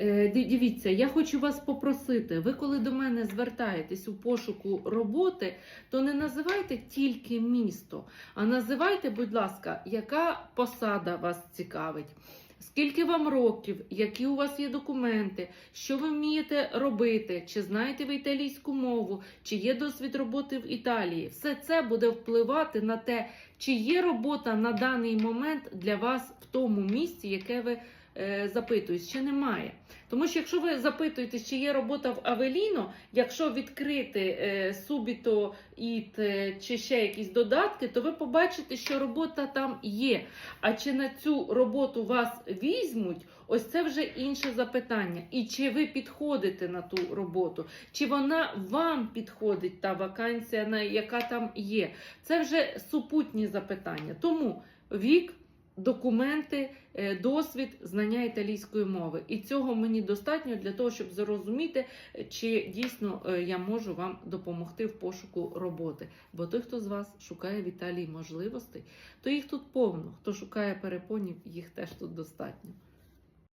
Е, ди- Дивіться, я хочу вас попросити. Ви, коли до мене звертаєтесь у пошуку роботи, то не називайте тільки місто, а називайте, будь ласка, яка посада вас цікавить. Скільки вам років, які у вас є документи, що ви вмієте робити, чи знаєте ви італійську мову, чи є досвід роботи в Італії? Все це буде впливати на те, чи є робота на даний момент для вас в тому місці, яке ви е, запитуєте, чи немає. Тому що якщо ви запитуєте, чи є робота в Авеліно, якщо відкрити е, Субіто іт е, чи ще якісь додатки, то ви побачите, що робота там є. А чи на цю роботу вас візьмуть? Ось це вже інше запитання. І чи ви підходите на ту роботу, чи вона вам підходить та вакансія, на яка там є? Це вже супутні запитання. Тому вік. Документи, е, досвід, знання італійської мови. І цього мені достатньо для того, щоб зрозуміти, е, чи дійсно е, я можу вам допомогти в пошуку роботи. Бо той, хто з вас шукає в Італії можливостей, то їх тут повно. Хто шукає перепонів, їх теж тут достатньо.